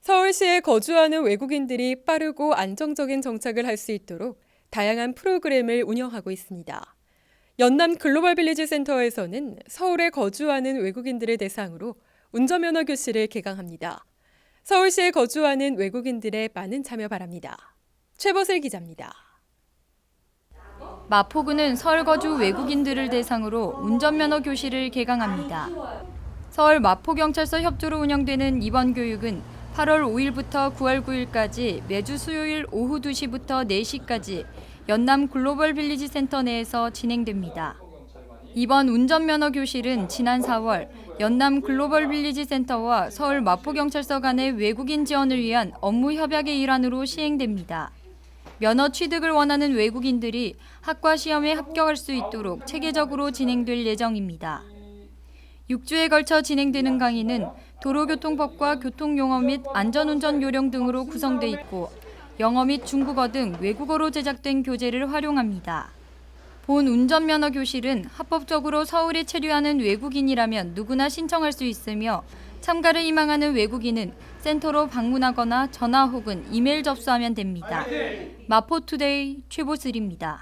서울시에 거주하는 외국인들이 빠르고 안정적인 정착을 할 수 있도록 다양한 프로그램을 운영하고 있습니다. 연남 글로벌 빌리지 센터에서는 서울에 거주하는 외국인들을 대상으로 운전면허 교실을 개강합니다. 서울시에 거주하는 외국인들의 많은 참여 바랍니다. 최보슬 기자입니다. 마포구는 서울 거주 외국인들을 대상으로 운전면허 교실을 개강합니다. 서울 마포경찰서 협조로 운영되는 이번 교육은 8월 5일부터 9월 9일까지 매주 수요일 오후 2시부터 4시까지 연남 글로벌 빌리지 센터 내에서 진행됩니다. 이번 운전면허 교실은 지난 4월 연남 글로벌 빌리지 센터와 서울 마포경찰서 간의 외국인 지원을 위한 업무 협약의 일환으로 시행됩니다. 면허 취득을 원하는 외국인들이 학과 시험에 합격할 수 있도록 체계적으로 진행될 예정입니다. 6주에 걸쳐 진행되는 강의는 도로교통법과 교통용어 및 안전운전 요령 등으로 구성돼 있고 영어 및 중국어 등 외국어로 제작된 교재를 활용합니다. 본 운전면허 교실은 합법적으로 서울에 체류하는 외국인이라면 누구나 신청할 수 있으며 참가를 희망하는 외국인은 센터로 방문하거나 전화 혹은 이메일 접수하면 됩니다. 마포투데이 최보슬입니다.